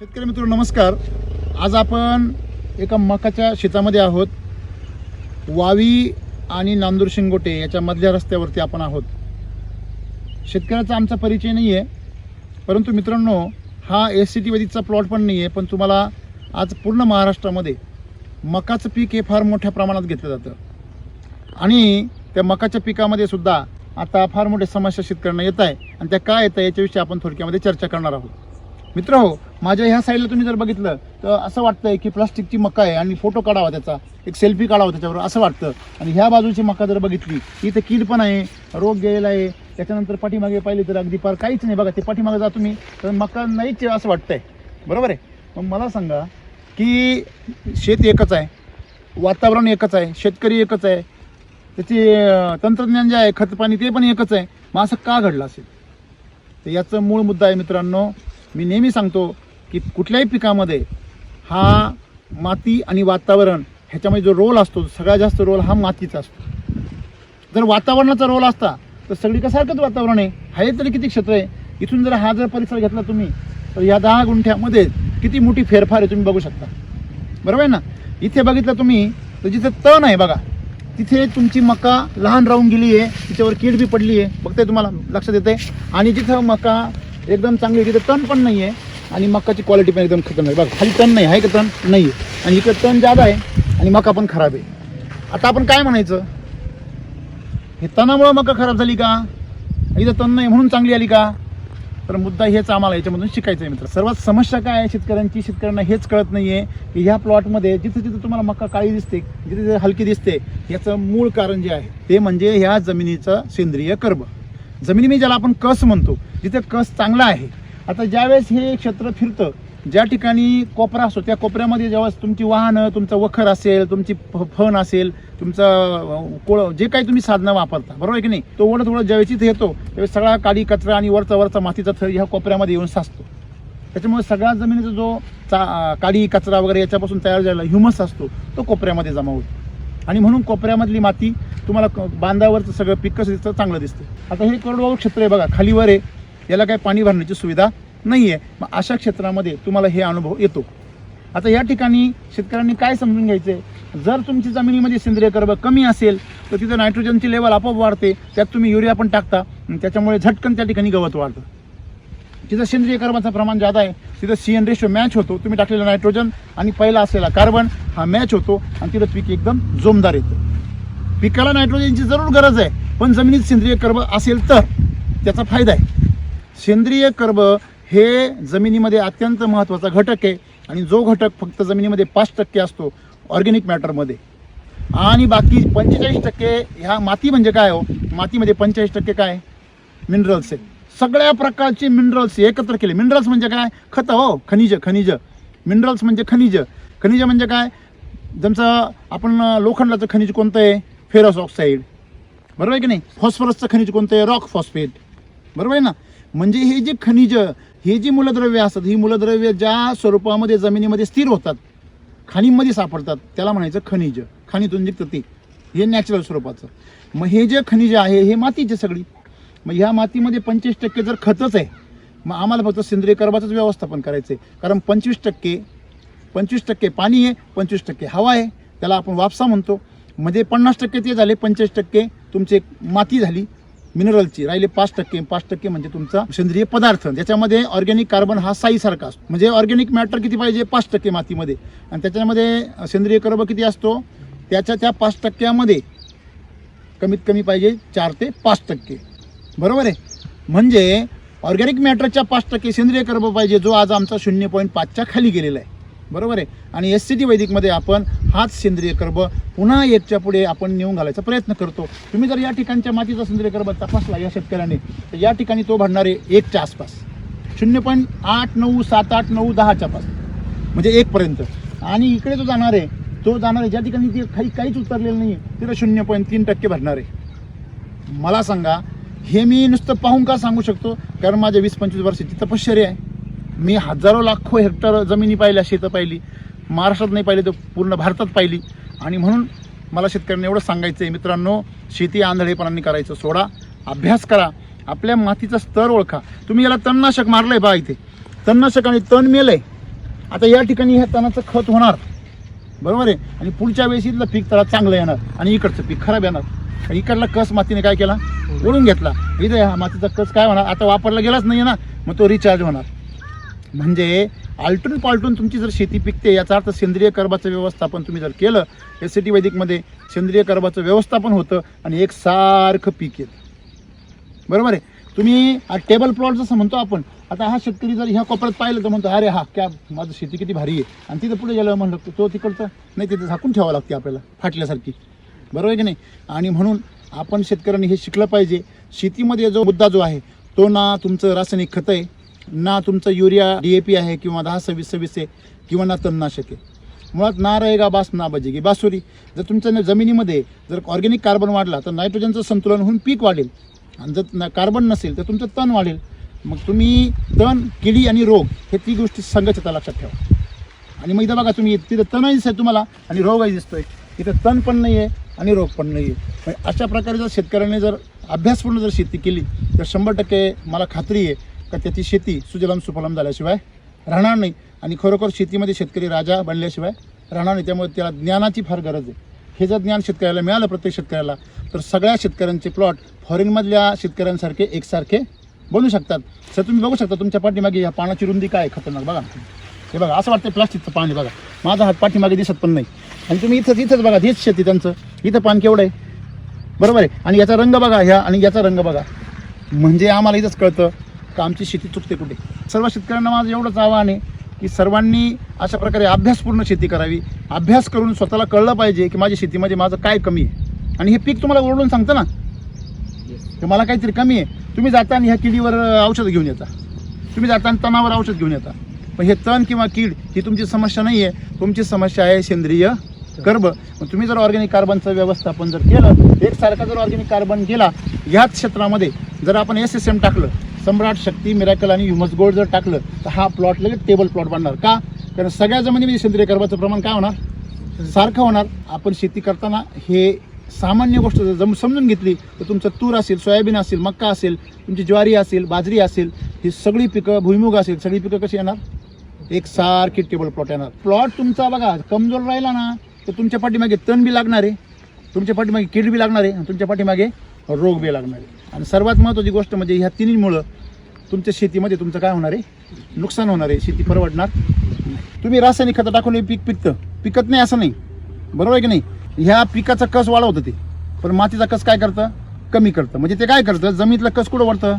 शेतकरी मित्र नमस्कार. आज आपण एका मकाच्या शेतामध्ये आहोत. वावी आणि नांदूर शिंगोटे याच्या मधल्या रस्त्यावरती आपण आहोत. शेतकऱ्याचा आमचा परिचय नाही आहे परंतु मित्रांनो हा एस सी टी वैदिकचा प्लॉट पण नाही आहे पण तुम्हाला आज पूर्ण महाराष्ट्रामध्ये मकाचं पीक हे फार मोठ्या प्रमाणात घेतलं जातं. आणि त्या मकाच्या पिकामध्ये सुद्धा आता फार मोठ्या समस्या शेतकऱ्यांना येत आहे. आणि त्या काय येत आहे याच्याविषयी आपण थोडक्यामध्ये चर्चा करणार आहोत. मित्र हो माझ्या ह्या साईडला तुम्ही जर बघितलं तर असं वाटतंय की प्लास्टिकची मका आहे आणि फोटो काढावा त्याचा एक सेल्फी काढावा त्याच्यावर असं वाटतं. आणि ह्या बाजूची मका जर बघितली की इथं कीड पण आहे रोग गेलेला आहे त्याच्यानंतर पाठीमागे पाहिली तर अगदी फार काहीच नाही. बघा ते पाठीमागे जा तुम्ही तर मका नाहीच असं वाटतंय. बरोबर आहे? मग मला सांगा की शेत एकच आहे वातावरण एकच आहे शेतकरी एकच आहे त्याचे तंत्रज्ञान जे आहे खतपाणी ते पण एकच आहे मग असं का घडलं असेल? तर याचं मूळ मुद्दा आहे मित्रांनो मी नेहमी सांगतो की कुठल्याही पिकामध्ये हा माती आणि वातावरण ह्याच्यामध्ये जो रोल असतो सगळ्यात जास्त रोल हा मातीचा असतो. जर वातावरणाचा रोल असता तर सगळीकडसारखंच वातावरण आहे. हे तरी किती क्षेत्र आहे? इथून जर हा जर परिसर घेतला तुम्ही तर या दहा गुंठ्यामध्ये किती मोठी फेरफार आहे तुम्ही बघू शकता. बरोबर आहे ना? इथे बघितलं तुम्ही तर जिथे तण आहे बघा तिथे तुमची मका लहान राहून गेली आहे तिच्यावर कीड बी पडली आहे बघताय तुम्हाला लक्षात येते आणि जिथं मका एकदम चांगली आहे तिथं तण पण नाही आहे आणि मकाची क्वालिटी पण एकदम खतरनाक आहे. बघा खाली तण नाही आहे का तण? नाही आहे आणि इकडे तण जादा आहे आणि मका पण खराब आहे. आता आपण काय म्हणायचं? हे तणामुळं मका खराब झाली का? इथं तण नाही म्हणून चांगली आली का? तर मुद्दा हेच आम्हाला याच्यामधून शिकायचं आहे मित्र. सर्वात समस्या काय आहे शेतकऱ्यांची? शेतकऱ्यांना हेच कळत नाही आहे की ह्या प्लॉटमध्ये जिथे जिथे तुम्हाला मका काळी दिसते जिथे जिथे हलकी दिसते याचं मूळ कारण जे आहे ते म्हणजे ह्या जमिनीचं सेंद्रिय कर्ब. जमिनी मी ज्याला आपण कस म्हणतो जिथे कस चांगला आहे. आता ज्यावेळेस हे क्षेत्र फिरतं ज्या ठिकाणी कोपरा असतो त्या कोपऱ्यामध्ये जेव्हा तुमची वाहनं तुमचं वखर असेल तुमची फ- फण असेल तुमचं कोळ जे काही तुम्ही साधनं वापरता बरोबर आहे की नाही? तो ओढत ओढत ज्यावेळेस इथे येतो त्यावेळेस सगळा काडी कचरा आणि वरचा वरचा मातीचा थर ह्या कोपऱ्यामध्ये येऊन साचतो. त्याच्यामुळे सगळ्या जमिनीचा जो चा काडी कचरा वगैरे याच्यापासून तयार झालेला ह्युमस असतो तो कोपऱ्यामध्ये जमा होतो. आणि म्हणून कोपऱ्यामधली माती तुम्हाला बांधावरचं सगळं पीक कसं दिसतं चांगलं दिसतं आता हे कोरडवाहू क्षेत्र आहे बघा खालीवर आहे. याला काही पाणी भरण्याची सुविधा नाही आहे मग अशा क्षेत्रामध्ये तुम्हाला हे अनुभव येतो. आता या ठिकाणी शेतकऱ्यांनी काय समजून घ्यायचं आहे जर तुमची जमिनीमध्ये सेंद्रिय कर्ब कमी असेल तर तिथं नायट्रोजनची लेवल आपोआप वाढते. त्यात तुम्ही युरिया पण टाकता. आणि त्याच्यामुळे झटकन त्या ठिकाणी गवत वाढतं. जिथं सेंद्रिय कार्बनचं प्रमाण जादा आहे तिथं सी एन रेशो मॅच होतो. तुम्ही टाकलेलं नायट्रोजन आणि पहिला असलेला कार्बन हा मॅच होतो आणि तिथं पीक एकदम जोमदार येतं. पिकाला नायट्रोजनची जरूर गरज आहे पण जमिनीत सेंद्रिय कर्ब असेल तर त्याचा फायदा आहे. सेंद्रिय कर्ब हे जमिनीमध्ये अत्यंत महत्त्वाचा घटक आहे आणि जो घटक फक्त जमिनीमध्ये पाच टक्के असतो ऑर्गॅनिक मॅटरमध्ये आणि बाकी पंचेचाळीस टक्के ह्या माती म्हणजे काय हो? मातीमध्ये पंचेचाळीस टक्के काय? मिनरल्स आहे सगळ्या प्रकारचे मिनरल्स एकत्र केले. मिनरल्स म्हणजे काय? खतं हो खनिज खनिज. मिनरल्स म्हणजे खनिज. खनिज म्हणजे काय? ज्यांचं आपण लोखंडाचं खनिज कोणतं आहे? फेरस ऑक्साईड बरोबर आहे की नाही? फॉस्फरसचं खनिज कोणतं आहे? रॉक फॉस्फेट बरोबर आहे ना? म्हणजे हे जे खनिज हे जी मूलद्रव्य असतात ही मूलद्रव्य ज्या स्वरूपामध्ये जमिनीमध्ये स्थिर होतात खाणींमध्ये सापडतात त्याला म्हणायचं खनिज. खाणीतून निघतं ते. हे नॅचरल स्वरूपाचं. मग हे जे खनिज आहे हे मातीचे सगळी. मग ह्या मातीमध्ये पंचवीस टक्के जर खतच आहे मग आम्हाला फक्त सेंद्रिय कर्बाचंच व्यवस्थापन करायचं आहे कारण पंचवीस टक्के पंचवीस टक्के पाणी आहे पंचवीस टक्के हवा आहे त्याला आपण वापसा म्हणतो. म्हणजे पन्नास टक्के ते झाले पंचवीस टक्के तुमचे माती झाली मिनरलची राहिले पाच टक्के पाच टक्के म्हणजे तुमचा सेंद्रिय पदार्थ. ज्याच्यामध्ये ऑर्गॅनिक कार्बन हा साईसारखा असतो. म्हणजे ऑर्गॅनिक मॅटर किती पाहिजे? पाच टक्के मातीमध्ये. आणि त्याच्यामध्ये सेंद्रिय कर्ब किती असतो? त्याच्या त्या पाच टक्क्यामध्ये कमीत कमी पाहिजे चार ते पाच टक्के. बरोबर आहे? म्हणजे ऑर्गॅनिक मॅटरच्या पाच टक्के सेंद्रिय कर्ब पाहिजे जो आज आमचा शून्य पॉईंट पाचच्या खाली गेलेला आहे. बरोबर आहे? आणि एस सी टी वैदिकमध्ये आपण हाच सेंद्रिय कर्ब पुन्हा एकच्या पुढे आपण नेऊन घालायचा प्रयत्न करतो. तुम्ही जर या ठिकाणच्या मातीचा सेंद्रिय कर्ब तपासला या शेतकऱ्याने तर या ठिकाणी तो भरणार आहे एकच्या आसपास. शून्य पॉईंट आठ नऊ सात आठ नऊ दहाच्या पास. म्हणजे एकपर्यंत आणि इकडे जो जाणार आहे तो जाणार आहे ज्या ठिकाणी ते काही काहीच उतरलेलं नाही आहे तिथं शून्य पॉईंट तीन टक्के भरणार आहे. मला सांगा हे मी नुसतं पाहून का सांगू शकतो? कारण माझ्या वीस पंचवीस वर्षाची तपश्चर्या आहे. मी हजारो लाखो हेक्टर जमिनी पाहिल्या शेतं पाहिली. महाराष्ट्रात नाही पाहिली तर पूर्ण भारतात पाहिली. आणि म्हणून मला शेतकऱ्यांना एवढं सांगायचं आहे मित्रांनो शेती आंधळेपणाने करायचं सोडा. अभ्यास करा. आपल्या मातीचा स्तर ओळखा. तुम्ही याला तणनाशक मारलंय बा इथे. तणनाशक आणि तण मेलंय. आता या ठिकाणी ह्या तणाचं खत होणार. बरोबर आहे? आणि पुढच्या वेळेस इथलं पीक त्याला चांगलं येणार. आणि इकडचं पीक खराब येणार. इकडला कस मातीने काय केला? ओढून घेतला. इथे हा मातीचा कस काय होणार? आता वापरला गेलाच नाही ना. मग तो रिचार्ज होणार. म्हणजे आलटून पालटून तुमची जर शेती पिकते याचा अर्थ सेंद्रिय कर्बाचं व्यवस्थापन तुम्ही जर केलं एस सी टी वैदिकमध्ये सेंद्रिय कर्बाचं व्यवस्थापन होतं आणि एक सारखं पीक येतं. बरोबर आहे? तुम्ही टेबल प्लॉट जसं म्हणतो आपण आता हा शेतकरी जर ह्या कोपऱ्यात पाहिलं तर म्हणतो अरे हा क्या माझं शेती किती भारी आहे. आणि तिथं पुढे गेलं म्हणलं तो तिकडचं नाही तिथं झाकून ठेवावं लागते आपल्याला फाटल्यासारखी. बरोबर आहे की नाही? आणि म्हणून आपण शेतकऱ्यांनी हे शिकलं पाहिजे. शेतीमध्ये जो मुद्दा जो आहे तो ना तुमचं रासायनिक खतं आहे ना तुमचं युरिया डी ए पी आहे किंवा दहा सव्वीस सव्वीस आहे किंवा ना तणनाशक आहे. मुळात ना रहेगा बास ना बजेगी बासुरी. जर तुमच्या जमिनीमध्ये जर ऑर्गॅनिक कार्बन वाढला तर नायट्रोजनचं संतुलन होऊन पीक वाढेल. आणि जर कार्बन नसेल तर तुमचं तण वाढेल. मग तुम्ही तण किडी आणि रोग हे ती गोष्टी संघचिता लक्षात ठेवा. आणि मग इथं बघा तुम्ही तिथं तणही दिसतंय तुम्हाला आणि रोगही दिसतोय. इथं तण पण नाही आहे आणि रोग पण नाही आहे अशा प्रकारे जर शेतकऱ्याने जर अभ्यासपूर्ण जर शेती केली तर शंभर टक्के मला खात्री आहे का त्याची शेती सुजलाम सुफलाम झाल्याशिवाय राहणार नाही. आणि खरोखर शेतीमध्ये शेतकरी राजा बनल्याशिवाय राहणार नाही. त्यामुळे त्याला ज्ञानाची फार गरज आहे. हे जर ज्ञान शेतकऱ्याला मिळालं प्रत्येक शेतकऱ्याला तर सगळ्या शेतकऱ्यांचे प्लॉट फॉरेनमधल्या शेतकऱ्यांसारखे एकसारखे बनू शकतात. सर तुम्ही बघू शकता तुमच्या पाठीमागे या पानाची रुंदी काय खतरनाक. बघा. हे बघा असं वाटतं प्लास्टिकचं पाणी बघा. माझा हात पाठीमागे दिसत पण नाही. आणि तुम्ही इथंच इथंच बघा हेच शेती त्यांचं. इथं पान केवढं आहे? बरोबर आहे. आणि याचा रंग बघा ह्या आणि याचा रंग बघा. म्हणजे आम्हाला इथंच कळतं का आमची शेती चुकते कुठे? सर्व शेतकऱ्यांना माझं एवढंच आव्हान आहे की सर्वांनी अशा प्रकारे अभ्यासपूर्ण शेती करावी. अभ्यास करून स्वतःला कळलं पाहिजे की माझ्या शेतीमध्ये माझं काय कमी आहे. आणि हे पीक तुम्हाला ओरडून सांगतं ना? की मला काहीतरी कमी आहे. तुम्ही जाता आणि ह्या किडीवर औषध घेऊन येता. तुम्ही जाताना तणावर औषध घेऊन येता. पण हे तण किंवा कीड ही तुमची समस्या नाही आहे तुमची समस्या आहे सेंद्रिय कर्ब. तुम्ही जर ऑर्गॅनिक कार्बनचं व्यवस्थापन जर केलं एकसारखा जर ऑर्गॅनिक कार्बन गेला ह्याच क्षेत्रामध्ये जर आपण एस एस एम टाकलं सम्राट शक्ती मिराकल आणि ह्युमस गोल्ड जर टाकलं तर हा प्लॉट लगेच टेबल प्लॉट बनणार. का? कारण सगळ्या जमिनीमध्ये सेंद्रिय कर्बाचं प्रमाण काय होणार? सारखं होणार. आपण शेती करताना हे सामान्य गोष्ट जर जम समजून घेतली तर तुमचं तूर असेल सोयाबीन असेल मक्का असेल तुमची ज्वारी असेल बाजरी असेल ही सगळी पिकं भुईमुग असेल सगळी पिकं कशी येणार? एक सारखी टेबल प्लॉट येणार. प्लॉट तुमचा बघा कमजोर राहिला ना. तर तुमच्या पाठीमागे तण बी लागणार आहे. तुमच्या पाठीमागे कीड बी लागणार आहे आणि तुमच्या पाठीमागे रोग बी लागणार आहे. आणि सर्वात महत्त्वाची गोष्ट म्हणजे ह्या तिन्हीमुळं तुमच्या शेतीमध्ये तुमचं काय होणार आहे? नुकसान होणार आहे. शेती परवडणार तुम्ही रासायनिक खतं टाकून हे पीक पिकतं. पिकत नाही असं नाही. बरोबर आहे की नाही? ह्या पिकाचा कस वाढवतं ते? पण मातीचा कस काय करतं? कमी करतं. म्हणजे ते काय करतं? जमिनीतलं कस कुठं वाढतं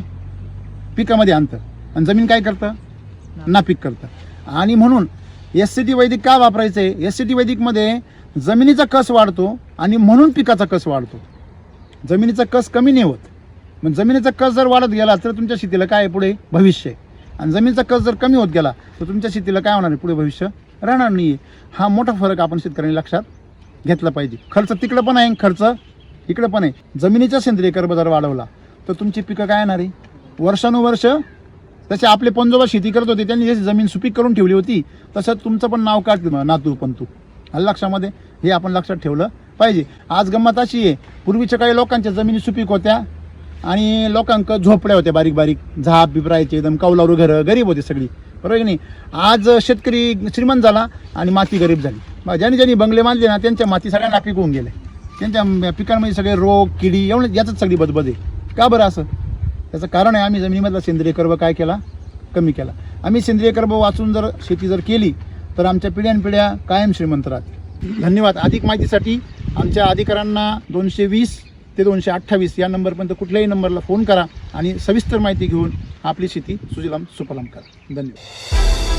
पिकामध्ये आणतं. आणि जमीन काय करतं? नापीक करतं. आणि म्हणून एस सी टी वैदिक का वापरायचं आहे एस सी टी वैदिकमध्ये जमिनीचा कस वाढतो आणि म्हणून पिकाचा कस वाढतो. जमिनीचा कस कमी नाही होत. मग जमिनीचा कस जर वाढत गेला तर तुमच्या शेतीला काय पुढे भविष्य आहे? आणि जमिनीचा कस जर कमी होत गेला तर तुमच्या शेतीला काय होणार आहे? पुढे भविष्य राहणार नाही हा मोठा फरक आपण शेतकऱ्यांनी लक्षात घेतला पाहिजे. खर्च तिकडं पण आहे खर्च इकडं पण आहे. जमिनीचा सेंद्रिय कर्ब जर वाढवला तर तुमची पिकं काय येणार आहे? वर्षानुवर्ष तसे आपले पंजोबा शेती करत होते त्यांनी जशी जमीन सुपीक करून ठेवली होती तसं तुमचं पण नाव काढ नातू पंतू तू. लक्षामध्ये हे आपण लक्षात ठेवलं पाहिजे. आज गंमत अशी आहे पूर्वीच्या काही लोकांच्या जमिनी सुपीक होत्या आणि लोकांक झोपड्या होत्या बारीक बारीक. झाप बिबरायचे एकदम कौलारू घरं गरीब होते सगळी. बरोबर की नाही? आज शेतकरी श्रीमंत झाला आणि माती गरीब झाली. मग ज्यांनी ज्यांनी बंगले बांधले ना त्यांच्या माती सगळ्या नापीक होऊन गेले. त्यांच्या पिकांमध्ये सगळे रोग किडी एवढं याचंच सगळी बदबद आहे. का बरं असं? त्याचं कारण आहे आम्ही जमिनीमधला सेंद्रिय कर्ब काय केला? कमी केला. आम्ही सेंद्रिय कर्ब वाचून जर शेती जर केली तर आमच्या पिढ्यानपिढ्या कायम श्रीमंत राहतील. धन्यवाद. अधिक माहितीसाठी आमच्या अधिकाऱ्यांना दोनशे वीस ते दोनशे अठ्ठावीस या नंबरपर्यंत कुठल्याही नंबरला फोन करा आणि सविस्तर माहिती घेऊन आपली शेती सुजलाम सुफलाम करा. धन्यवाद.